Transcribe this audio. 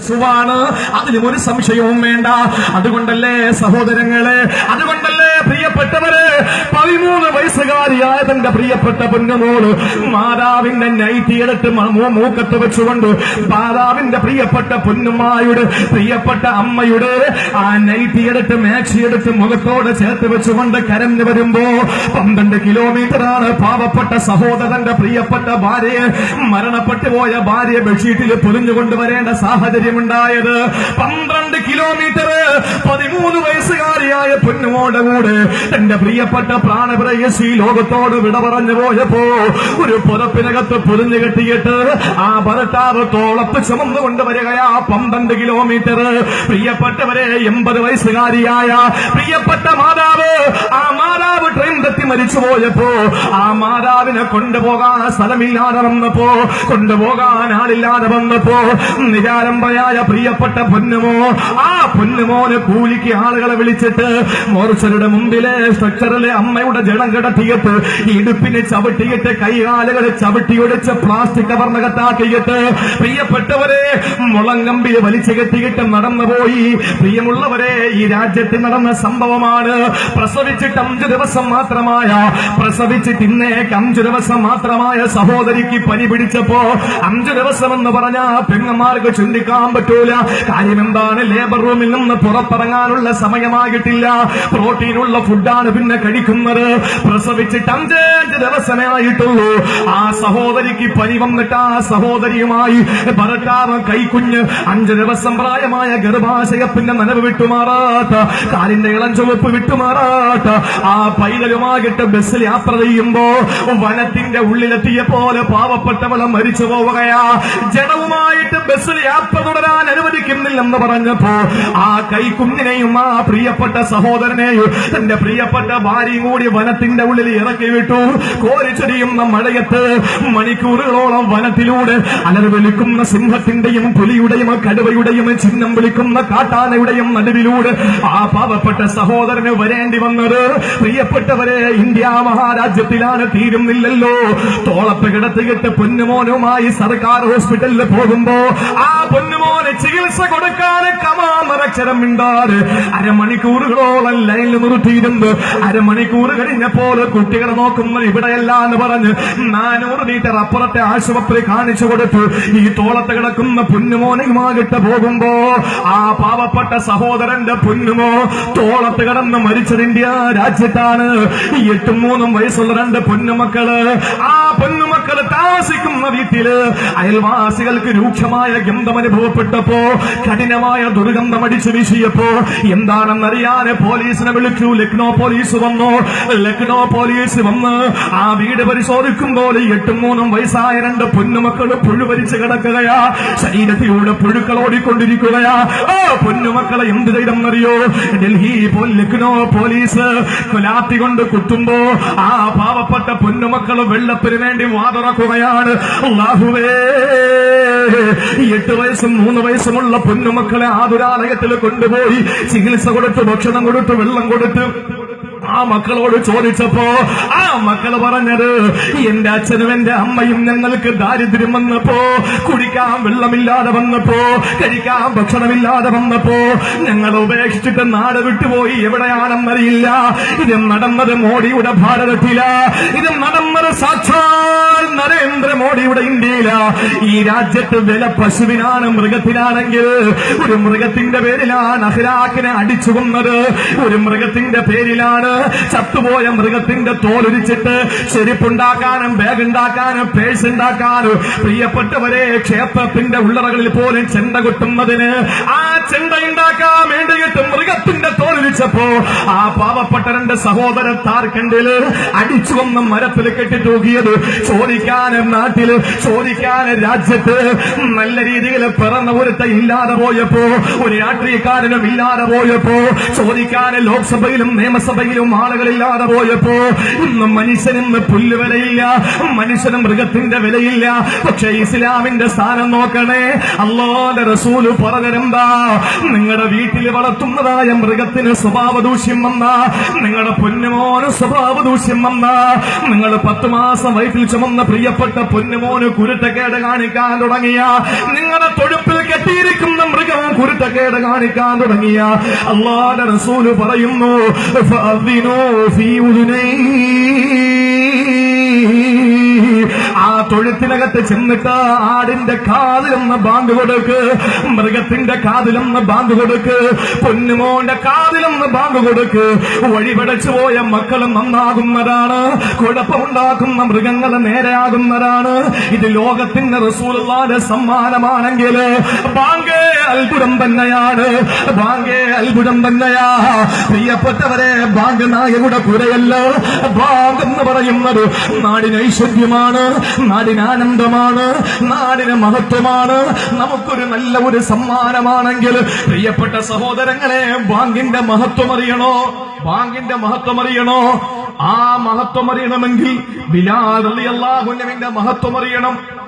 യേശുവാണ് അതിലും ഒരു സംശയവും വേണ്ട. അതുകൊണ്ടല്ലേ സഹോദരങ്ങളെ അതുകൊണ്ടല്ലേ പ്രിയപ്പെട്ടവരെ പതിമൂന്ന് വയസ്സുകാരിയായ തന്റെ പ്രിയപ്പെട്ട പൊന്നുമോൾ. മാതാവിന്റെ നൈറ്റി എടുത്ത് മൂക്കത്ത് വെച്ചുകൊണ്ട് മാതാവിന്റെ പ്രിയപ്പെട്ട പൊന്നുമായുടെ പ്രിയപ്പെട്ട അമ്മയുടെ ആ നൈറ്റി എടുത്ത് മാക്സി എടുത്ത് മുഖത്തോട് ചേർത്ത് വെച്ചുകൊണ്ട് കരഞ്ഞു വരുമ്പോ പന്ത്രണ്ട് കിലോമീറ്റർ ആണ് പാവപ്പെട്ട സഹോദരന്റെ പ്രിയപ്പെട്ട ഭാര്യയെ മരണപ്പെട്ടു പോയ ഭാര്യയെ ബെഡ്ഷീറ്റിൽ പൊലിഞ്ഞുകൊണ്ട് വരേണ്ട സാഹചര്യമുണ്ടായത് പന്ത്രണ്ട് കിലോമീറ്റർ പതിമൂന്ന് വയസ്സുകാരിയായ പൊന്നുമോടെ കൂടെ തന്റെ പ്രിയപ്പെട്ട പ്രാണപ്രയസി ലോകത്തോട് വിട പറഞ്ഞു പോയപ്പോ ഒരു പുറപ്പിനകത്ത് പൊതിഞ്ഞു കെട്ടിയിട്ട് ആ ഭർത്താവ് തോളത്ത് ചുമന്നു വരികയാ പന്ത്രണ്ട് കിലോമീറ്റർ പ്രിയപ്പെട്ടവരെ എൺപത് വയസ്സുകാരിയായ പ്രിയപ്പെട്ട മാതാവ് ആ മാതാവ് ട്രെയിൻ തെറ്റി മരിച്ചു പോയപ്പോ ആ മാതാവിനെ കൊണ്ടുപോകാൻ സ്ഥലമില്ലാതെ വന്നപ്പോ കൊണ്ടുപോകാൻ ആളില്ലാതെ വന്നപ്പോ നിരാരംഭയായ പ്രിയപ്പെട്ട പൊന്നുമോ ആ പൊന്നുമോനെ കൂലിക്ക് ആളുകളെ വിളിച്ചിട്ട് മോർച്ചരുടെ മുമ്പിലെ സ്ട്രക്ചറിലെ അമ്മയുടെ ജഡം കിടത്തിയിട്ട് ഇടുപ്പിന് ചവിട്ടിയിട്ട് കൈകാലുകളെ ചവിട്ടിയൊടിച്ച് പ്ലാസ്റ്റിക് കവർന്നകത്താക്കിയിട്ട് പ്രിയപ്പെട്ടവരെ മുളങ്കമ്പിൽ വലിച്ചു കെട്ടിയിട്ട് നടന്നുപോയി. പ്രിയമുള്ളവരെ ഈ രാജ്യത്ത് നടന്ന സംഭവമാണ്. പ്രസവിച്ചിട്ട് അഞ്ചു ദിവസം മാത്രമായ പ്രസവിച്ചിട്ട് ഇന്നേക്ക് അഞ്ചു ദിവസം മാത്രമായ സഹോദരിക്ക് പനി പിടിച്ചപ്പോ അഞ്ചു ദിവസം എന്ന് പറഞ്ഞ പെങ്ങന്മാർക്ക് ചിന്തിക്കാൻ പറ്റൂല. കാര്യം എന്താണ് ലേബർ റൂമിൽ നിന്ന് പുറത്തിറങ്ങാനുള്ള സമയമായിട്ടില്ല. പ്രോട്ടീനുള്ള ഫുഡാണ് പിന്നെ കഴിക്കുന്നത്. പ്രസവിച്ചിട്ട് അഞ്ചഞ്ച് ദിവസമായിട്ടുള്ളൂ ആ സഹോദരിക്ക് പനി വന്നിട്ട് ആ സഹോദരിയുമായി ഭർത്താവ് കൈക്കുഞ്ഞ് അഞ്ച് ദിവസം പ്രായമായ ഗർഭാശയത്തിന്റെ നനവ് വിട്ടുമാറാത്ത കാലിന്റെ ഇളം ചുവപ്പ് വിട്ടുമാറാത്ത ആ പൈതലുമാകിട്ട് ബസ്സിൽ യാത്ര ചെയ്യുമ്പോ വനത്തിന്റെ ഉള്ളിലെത്തിയ പോലെ പാവപ്പെട്ടവളെ മരിച്ചു പോവുകയാ. ജഡവുമായിട്ട് ബസ്സിൽ യാത്ര തുടരാൻ അനുവദിക്കുന്നില്ലെന്ന് പറഞ്ഞപ്പോ ആ കൈക്കുഞ്ഞിനെയും ആ പ്രിയപ്പെട്ട സഹോദരനെയും തന്റെ പ്രിയപ്പെട്ട ഭാര്യയും കൂടി വനത്തിന്റെ ഉള്ളിൽ ഇറക്കി വിട്ടു. കോരിച്ചെടിയുന്ന മഴയത്ത് മണിക്കൂറുകളോളം വനത്തിലൂടെ അലറി വിളിക്കുന്ന സിംഹത്തിന്റെയും പുലിയുടെയും കടുവയുടെയും ചിഹ്നം വിളിക്കുന്ന കാട്ടാനയുടെയും നടുവിലൂടെ ആ പാവപ്പെട്ട സഹോദരന് വരേണ്ടി വന്നത് പ്രിയപ്പെട്ടവരെ ഇന്ത്യ മഹാരാജ്യത്തിലാണ് തീരുന്നില്ലല്ലോ. തോളത്ത് കിടത്തിയിട്ട് പൊന്നുമോനുമായി സർക്കാർ ഹോസ്പിറ്റലിൽ പോകുമ്പോ ആ പൊന്നുമോന് ചികിത്സ കൊടുക്കാൻ കമാമറക്ഷരം മിണ്ടാറ്. അരമണിക്കൂറുകളോളം ലൈനിൽ അരമണിക്കൂർ കഴിഞ്ഞപ്പോൾ കുട്ടികളെ നോക്കുന്ന. ഇവിടെയല്ല എന്ന് പറഞ്ഞ് നാനൂറ് മീറ്റർ അപ്പുറത്തെ ആശുപത്രി കാണിച്ചു കൊടുത്തു. ഈ തോളത്ത് കിടക്കുന്ന പൊന്നുമോനുമാകിട്ട് പോകുമ്പോ ആ പാവപ്പെട്ട സഹോദരന്റെ പൊന്നുമോ തോളത്ത് കിടന്ന് ഇന്ത്യ രാജ്യത്താണ്. എട്ടും മൂന്നും വയസ്സുള്ള രണ്ട് പൊന്നുമക്കൾ ആ പൊന്നുമക്കൾ താമസിക്കുന്ന വീട്ടിൽ അയൽവാസികൾക്ക് രൂക്ഷമായ ഗന്ധം അനുഭവപ്പെട്ടപ്പോ കഠിനമായ ദുർഗന്ധം അടിച്ചു വീശിയപ്പോ എന്താണെന്നറിയാതെ പോലീസിനെ വിളിച്ചു. ലക്നോ പോലീസ് വന്നു. ലക്നോ പോലീസ് വന്ന് ആ വീട് പരിശോധിക്കുമ്പോൾ എട്ടും മൂന്നും വയസ്സായ രണ്ട് പൊന്നുമക്കൾ പുഴുവരിച്ച് കിടക്കുകയാ. ശരീരത്തിലൂടെ പുഴുക്കൾ ഓടിക്കൊണ്ടിരിക്കുകയാ. ആ പൊന്നുമക്കളെ എന്ത് ചെയ്തെന്നറിയോ? ഡൽഹി ലക്നോ പോലീസ് കൊലാത്തി കൊണ്ട് കുത്തുമ്പോ ആ പാവപ്പെട്ട പൊന്നുമക്കൾ വെള്ളത്തിന് വേണ്ടി വാതുറക്കുകയാണ് ഈ എട്ട് വയസ്സും മൂന്ന് വയസ്സുമുള്ള പൊന്നുമക്കളെ ആതുരാലയത്തിൽ കൊണ്ടുപോയി ചികിത്സ കൊടുത്ത് ഭക്ഷണം കൊടുത്ത് വെള്ളം കൊടുത്ത് ആ മക്കളോട് ചോദിച്ചപ്പോ ആ മക്കൾ പറഞ്ഞത് എന്റെ അച്ഛനും എന്റെ അമ്മയും ഞങ്ങൾക്ക് ദാരിദ്ര്യം വന്നപ്പോ കുടിക്കാൻ വെള്ളമില്ലാതെ വന്നപ്പോ കഴിക്കാൻ ഭക്ഷണമില്ലാതെ വന്നപ്പോ ഞങ്ങൾ ഉപേക്ഷിച്ചിട്ട് നാട് വിട്ടുപോയി. എവിടെയാണെന്നറിയില്ല. ഇത് നടന്നത് മോഡിയുടെ ഭാരതത്തില. ഇത് നടന്നത് സാക്ഷാൽ നരേന്ദ്രമോദിയുടെ ഇന്ത്യയില. ഈ രാജ്യത്ത് വില പശുവിനാണ് മൃഗത്തിനാണെങ്കിൽ ഒരു മൃഗത്തിന്റെ പേരിലാണ് അഹ്ലാക്കിനെ അടിച്ചു കൊന്നത്. ഒരു മൃഗത്തിന്റെ പേരിലാണ് ചത്തുപോയ മൃഗത്തിന്റെ തോലൊരിച്ചിട്ട് ചെരുപ്പുണ്ടാക്കാനും ബാഗ് ഉണ്ടാക്കാനും പേഴ്സ് ഉണ്ടാക്കാനും പ്രിയപ്പെട്ടവരെ ക്ഷേത്രത്തിന്റെ ഉള്ളറകളിൽ പോലും ചെണ്ട കൊട്ടുന്നതിന് ആ ചെണ്ട ഉണ്ടാക്കാൻ വേണ്ടിയിട്ട് മൃഗത്തിന്റെ തോലൊരിച്ചപ്പോ ആ പാവപ്പെട്ട രണ്ട് സഹോദരൻ താർക്കണ്ടിൽ അടിച്ചു കൊന്ന മരത്തിൽ കെട്ടി തൂക്കിയത് ചോദിക്കാനും നാട്ടിൽ ചോദിക്കാന് രാജ്യത്ത് നല്ല രീതിയിൽ പിറന്ന ഒരുത്ത ഇല്ലാതെ പോയപ്പോ ഒരു രാഷ്ട്രീയക്കാരനും ഇല്ലാതെ പോയപ്പോ ചോദിക്കാൻ ലോക്സഭയിലും നിയമസഭയിലും ആളുകളില്ലാതെ പോയപ്പോ ഇന്ന് മനുഷ്യനിന്ന് പുല്ല് വിലയില്ല മനുഷ്യന് മൃഗത്തിന്റെ വിലയില്ല. പക്ഷെ ഇസ്ലാമിന്റെ സ്ഥാനം നോക്കണേ അള്ളാന്റെ റസൂൽ പറഞ്ഞതെന്താ? നിങ്ങളുടെ വീട്ടിൽ വളർത്തുന്നതായ മൃഗത്തിന് സ്വഭാവ ദൂഷ്യം വന്ന. നിങ്ങളുടെ പൊന്നുമോന് സ്വഭാവ ദൂഷ്യം വന്ന. നിങ്ങൾ പത്ത് മാസം വയറ്റിൽ ചുമന്ന പ്രിയപ്പെട്ട പൊന്നുമോന് കുരുട്ടക്കേട് കാണിക്കാൻ തുടങ്ങിയ. നിങ്ങളുടെ തൊഴുപ്പിൽ കെട്ടിയിരിക്കുന്ന മൃഗം കുരുട്ടക്കേട് കാണിക്കാൻ തുടങ്ങിയ. അള്ളാന്റെ റസൂൽ പറയുന്നു ഫീ തൊഴുത്തിനകത്ത് ചെന്നിട്ട് ആടിന്റെ കാതിലൊന്ന് ബാങ്ക് കൊടുക്ക്. മൃഗത്തിന്റെ കാതിലൊന്ന് ബാങ്ക് കൊടുക്ക്. പൊന്നുമോന്റെ കാതിലൊന്ന് ബാങ്ക് കൊടുക്ക്. വഴിപടച്ചു പോയ മക്കളും നന്നാകുന്നതാണ്. കുഴപ്പമുണ്ടാക്കുന്ന മൃഗങ്ങൾ നേരെയാകുന്നതാണ്. ഇത് ലോകത്തിന്റെ റസൂലുള്ളാന്റെ സമ്മാനമാണെങ്കിൽ ബാങ്കേ അത്ഭുതം തന്നെയാണ്. ബാങ്കേ അത്ഭുതം തന്നെയാ. പ്രിയപ്പെട്ടവരെ ബാങ്ക് നായകുടെ കുരയല്ല. ബാങ്ക് എന്ന് പറയുന്നത് നാടിന് ഐശ്വര്യമാണ് നാടിന് ആനന്ദമാണ് നാടിന് മഹത്വമാണ്. നമുക്കൊരു നല്ല ഒരു സമ്മാനമാണെങ്കിൽ പ്രിയപ്പെട്ട സഹോദരങ്ങളെ ബാങ്കിന്റെ മഹത്വം അറിയണോ ബാങ്കിന്റെ മഹത്വം അറിയണോ ആ മഹത്വം അറിയണമെങ്കിൽ ബിലാൽ അൻഹുവിന്റെ മഹത്വം അറിയണം